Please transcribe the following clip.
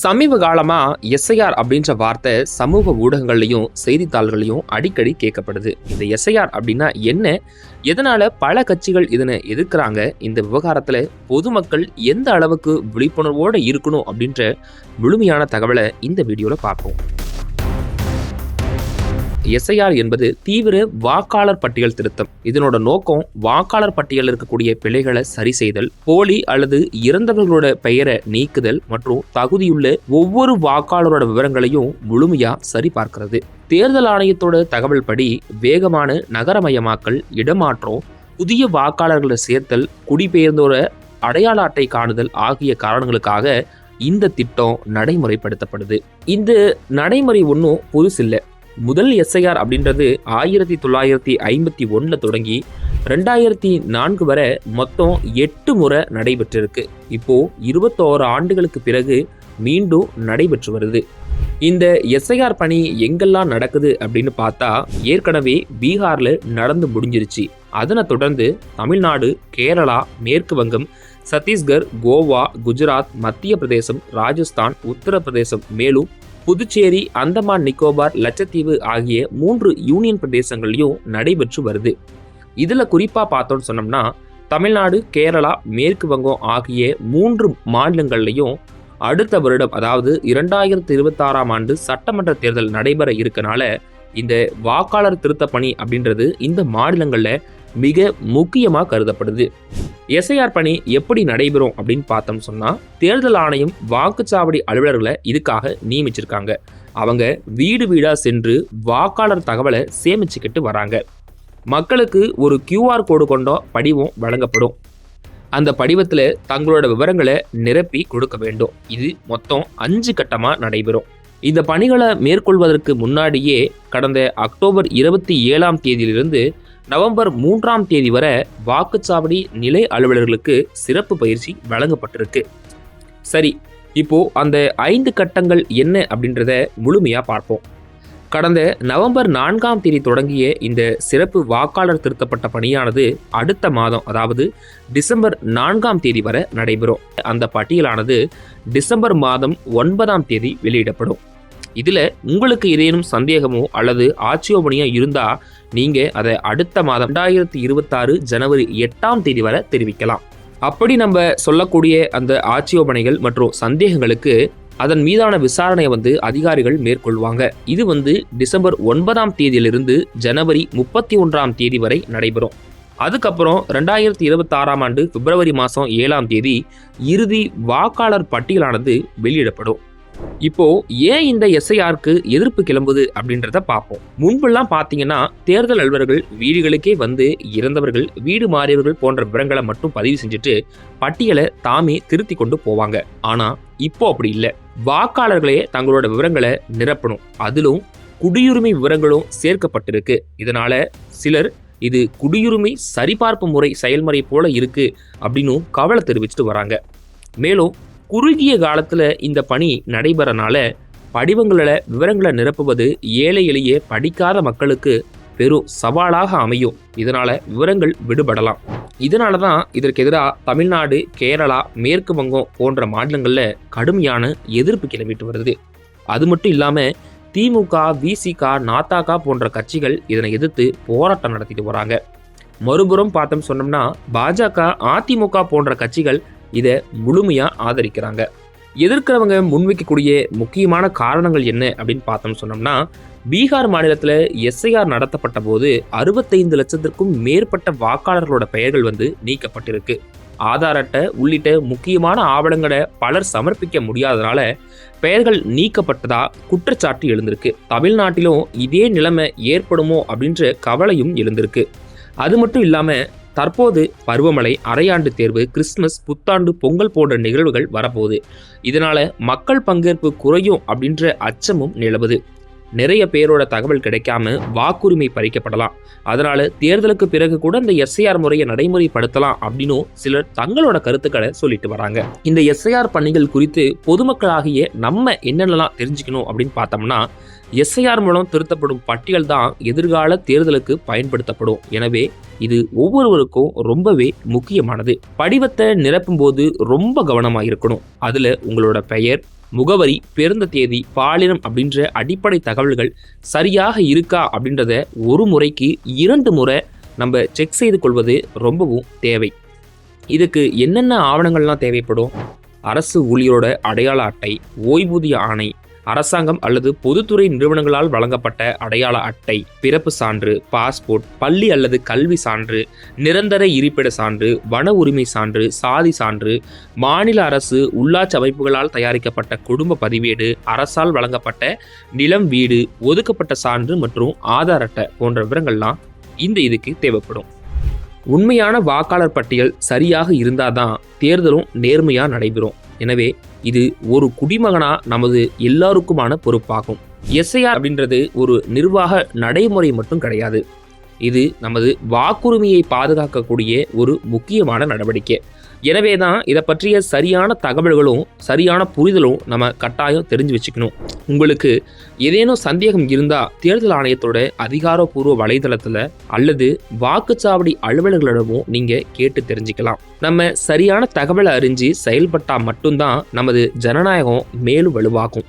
சமீப காலமாக எஸ்ஐஆர் அப்படின்ற வார்த்தை சமூக ஊடகங்கள்லையும் செய்தித்தாள்கள்லையும் அடிக்கடி கேட்கப்படுது. இந்த எஸ்ஐஆர் அப்படின்னா என்ன? எதனால் பல கட்சிகள் இதனை எதிர்க்கிறாங்க? இந்த விவகாரத்தில் பொதுமக்கள் எந்த அளவுக்கு விழிப்புணர்வோடு இருக்கணும் அப்படின்ற முழுமையான தகவலை இந்த வீடியோவில் பார்ப்போம். எஸ்ஐஆர் என்பது தீவிர வாக்காளர் பட்டியல் திருத்தம். இதனோட நோக்கம் வாக்காளர் பட்டியலில் இருக்கக்கூடிய பிழைகளை சரி செய்தல் போலி அல்லது இறந்தவர்களோட பெயரை நீக்குதல் மற்றும் தகுதியுள்ள ஒவ்வொரு வாக்காளரோட விவரங்களையும் முழுமையா சரிபார்க்கிறது தேர்தல் ஆணையத்தோட தகவல் படி வேகமான நகரமயமாக்கல் இடமாற்றம் புதிய வாக்காளர்களை சேர்த்தல் குடிபெயர்ந்தோர அடையாள அட்டை காணுதல் ஆகிய காரணங்களுக்காக இந்த திட்டம் நடைமுறைப்படுத்தப்படுது. இந்த நடைமுறை ஒன்றும் புதுசில்லை. முதல் எஸ்ஐஆர் அப்படின்றது ஆயிரத்தி தொள்ளாயிரத்தி ஐம்பத்தி ஒன்றில் தொடங்கி ரெண்டாயிரத்தி நான்கு வரை மொத்தம் எட்டு முறை நடைபெற்றிருக்கு. இப்போது இருபத்தோரு ஆண்டுகளுக்கு பிறகு மீண்டும் நடைபெற்று வருது. இந்த எஸ்ஐஆர் பணி எங்கெல்லாம் நடக்குது அப்படின்னு பார்த்தா ஏற்கனவே பீகாரில் நடந்து முடிஞ்சிருச்சு. அதனை தொடர்ந்து தமிழ்நாடு கேரளா மேற்கு வங்கம் சத்தீஸ்கர் கோவா குஜராத் மத்திய பிரதேசம் ராஜஸ்தான் உத்தரப்பிரதேசம் மேலும் புதுச்சேரி அந்தமான் நிக்கோபார் லட்சத்தீவு ஆகிய மூன்று யூனியன் பிரதேசங்கள்லையும் நடைபெற்று வருது. இதில் குறிப்பாக பார்த்தோன்னு சொன்னோம்னா தமிழ்நாடு கேரளா மேற்கு வங்கம் ஆகிய மூன்று மாநிலங்கள்லையும் அடுத்த வருடம் அதாவது இரண்டாயிரத்தி இருபத்தாறாம் ஆண்டு சட்டமன்ற தேர்தல் நடைபெற இருக்கனால இந்த வாக்காளர் திருத்த பணி அப்படின்றது இந்த மாநிலங்களில் மிக முக்கியமாக கருதப்படுது. எஸ்ஐஆர் பணி எப்படி நடைபெறும் அப்படின்னு பார்த்தோம் சொன்னால் தேர்தல் ஆணையம் வாக்குச்சாவடி அலுவலர்களை இதுக்காக நியமிச்சிருக்காங்க. அவங்க வீடு வீடாக சென்று வாக்காளர் தகவலை சேமிச்சுக்கிட்டு வராங்க. மக்களுக்கு ஒரு கியூஆர் கோடு கொண்ட படிவம் வழங்கப்படும். அந்த படிவத்தில் தங்களோட விவரங்களை நிரப்பி கொடுக்க வேண்டும். இது மொத்தம் அஞ்சு கட்டமாக நடைபெறும். இந்த பணிகளை மேற்கொள்வதற்கு முன்னாடியே கடந்த அக்டோபர் இருபத்தி ஏழாம் தேதியிலிருந்து நவம்பர் மூன்றாம் தேதி வரை வாக்குச்சாவடி நிலை அலுவலர்களுக்கு சிறப்பு பயிற்சி வழங்கப்பட்டிருக்கு. சரி இப்போ அந்த ஐந்து கட்டங்கள் என்ன அப்படின்றத முழுமையாக பார்ப்போம். கடந்த நவம்பர் நான்காம் தேதி தொடங்கிய இந்த சிறப்பு வாக்காளர் திருத்தப்பட்ட பணியானது அடுத்த மாதம் அதாவது டிசம்பர் நான்காம் தேதி வரை நடைபெறும். அந்த பட்டியலானது டிசம்பர் மாதம் ஒன்பதாம் தேதி வெளியிடப்படும். இதில் உங்களுக்கு ஏதேனும் சந்தேகமோ அல்லது ஆட்சேபனையோ இருந்தால் நீங்கள் அதை அடுத்த மாதம் ரெண்டாயிரத்தி இருபத்தாறு ஜனவரி எட்டாம் தேதி வரை தெரிவிக்கலாம். அப்படி நம்ம சொல்லக்கூடிய அந்த ஆட்சேபனைகள் மற்றும் சந்தேகங்களுக்கு அதன் மீதான விசாரணையை வந்து அதிகாரிகள் மேற்கொள்வாங்க. இது வந்து டிசம்பர் ஒன்பதாம் தேதியிலிருந்து ஜனவரி முப்பத்தி ஒன்றாம் தேதி வரை நடைபெறும். அதுக்கப்புறம் ரெண்டாயிரத்தி இருபத்தி ஆறாம் ஆண்டு பிப்ரவரி மாதம் ஏழாம் தேதி இறுதி வாக்காளர் பட்டியலானது வெளியிடப்படும். இப்போ ஏன் இந்த எஸ்ஐஆருக்கு எதிர்ப்பு கிளம்புது அப்படின்றத பார்ப்போம். முன்பெல்லாம் பார்த்தீங்கன்னா தேர்தல் அலுவலர்கள் வீடுகளுக்கே வந்து இறந்தவர்கள் வீடு மாறியவர்கள் போன்ற விவரங்களை மட்டும் பதிவு செஞ்சுட்டு பட்டியலை தாமே திருத்தி கொண்டு போவாங்க. ஆனா இப்போ அப்படி இல்லை. வாக்காளர்களே தங்களோட விவரங்களை நிரப்பணும். அதிலும் குடியுரிமை விவரங்களும் சேர்க்கப்பட்டிருக்கு. இதனால சிலர் இது குடியுரிமை சரிபார்ப்பு முறை செயல்முறை போல இருக்கு அப்படின்னு கவலை தெரிவிச்சுட்டு வராங்க. மேலும் குறுகிய காலத்தில் இந்த பணி நடைபெறனால படிவங்களில் விவரங்களை நிரப்புவது ஏழை எளிய படிக்காத மக்களுக்கு பெரும் சவாலாக அமையும். இதனால் விவரங்கள் விடுபடலாம். இதனால தான் இதற்கு எதிராக தமிழ்நாடு கேரளா மேற்கு வங்கம் போன்ற மாநிலங்களில் கடுமையான எதிர்ப்பு கிளம்பிட்டு வருது. அது மட்டும் இல்லாமல் திமுக விசிக நாத்தாக்கா போன்ற கட்சிகள் இதனை எதிர்த்து போராட்டம் நடத்திட்டு வராங்க. மறுபுறம் பார்த்தோம் சொன்னோம்னா பாஜக அதிமுக போன்ற கட்சிகள் இதை முழுமையாக ஆதரிக்கிறாங்க. எதிர்க்கிறவங்க முன்வைக்கக்கூடிய முக்கியமான காரணங்கள் என்ன அப்படின்னு பார்த்தோம்னு சொன்னோம்னா பீகார் மாநிலத்தில் எஸ்ஐஆர் நடத்தப்பட்ட போது அறுபத்தைந்து லட்சத்திற்கும் மேற்பட்ட வாக்காளர்களோட பெயர்கள் வந்து நீக்கப்பட்டிருக்கு. ஆதார் அட்டை உள்ளிட்ட முக்கியமான ஆவணங்களை பலர் சமர்ப்பிக்க முடியாதனால பெயர்கள் நீக்கப்பட்டதா குற்றச்சாட்டு எழுந்திருக்கு. தமிழ்நாட்டிலும் இதே நிலைமை ஏற்படுமோ அப்படின்ற கவலையும் எழுந்திருக்கு. அது மட்டும் இல்லாமல் தற்போது பருவமழை அரையாண்டு தேர்வு கிறிஸ்துமஸ் புத்தாண்டு பொங்கல் போன்ற நிகழ்வுகள் வரப்போகுது. இதனால மக்கள் பங்கேற்பு குறையும் அப்படின்ற அச்சமும் நிலவுது. நிறைய பேரோட தகவல் கிடைக்காம வாக்குரிமை பறிக்கப்படலாம். அதனால தேர்தலுக்கு பிறகு கூட இந்த எஸ்ஐஆர் முறையை நடைமுறைப்படுத்தலாம் அப்படின்னும் சிலர் தங்களோட கருத்துக்களை சொல்லிட்டு வராங்க. இந்த எஸ்ஐஆர் பணிகள் குறித்து பொதுமக்களாகிய நம்ம என்னென்னலாம் தெரிஞ்சுக்கணும் அப்படின்னு பார்த்தோம்னா எஸ்ஐஆர் மூலம் திருத்தப்படும் பட்டியல் தான் எதிர்கால தேர்தலுக்கு பயன்படுத்தப்படும். எனவே இது ஒவ்வொருவருக்கும் ரொம்பவே முக்கியமானது. படிவத்தை நிரப்பும் போது ரொம்ப கவனமாக இருக்கணும். அதில் உங்களோட பெயர் முகவரி பிறந்த தேதி பாலினம் அப்படின்ற அடிப்படை தகவல்கள் சரியாக இருக்கா அப்படின்றத ஒரு முறைக்கு இரண்டு முறை நம்ம செக் செய்து கொள்வது ரொம்பவும் தேவை. இதுக்கு என்னென்ன ஆவணங்கள்லாம் தேவைப்படும்? அரசு ஊழியரோட அடையாள அட்டை ஓய்வூதிய ஆணை அரசாங்கம் அல்லது பொதுத்துறை நிறுவனங்களால் வழங்கப்பட்ட அடையாள அட்டை பிறப்பு சான்று பாஸ்போர்ட் பள்ளி அல்லது கல்வி சான்று நிரந்தர இருப்பிட சான்று வன உரிமை சான்று சாதி சான்று மாநில அரசு உள்ளாட்சி அமைப்புகளால் தயாரிக்கப்பட்ட குடும்ப பதிவேடு அரசால் வழங்கப்பட்ட நிலம் வீடு ஒதுக்கப்பட்ட சான்று மற்றும் ஆதார் அட்டை போன்ற விவரங்கள்லாம் இந்த இதுக்கு தேவைப்படும். உண்மையான வாக்காளர் பட்டியல் சரியாக இருந்தாதான் தேர்தலும் நேர்மையாக நடைபெறும். எனவே இது ஒரு குடிமகனா நமது எல்லாருக்குமான பொறுப்பாகும். எஸ்ஐஆர் அப்படின்றது ஒரு நிர்வாக நடைமுறை மட்டும் கிடையாது. இது நமது வாக்குரிமையை பாதுகாக்கக்கூடிய ஒரு முக்கியமான நடவடிக்கை. எனவே தான் இதை பற்றிய சரியான தகவல்களும் சரியான புரிதலும் நம்ம கட்டாயம் தெரிஞ்சு வச்சுக்கணும். உங்களுக்கு ஏதேனும் சந்தேகம் இருந்தால் தேர்தல் ஆணையத்தோட அதிகாரப்பூர்வ வலைதளத்தில் அல்லது வாக்குச்சாவடி அலுவலர்களிடமும் நீங்கள் கேட்டு தெரிஞ்சுக்கலாம். நம்ம சரியான தகவலை அறிஞ்சு செயல்பட்டால் மட்டும்தான் நமது ஜனநாயகம் மேலும் வலுவாகும்.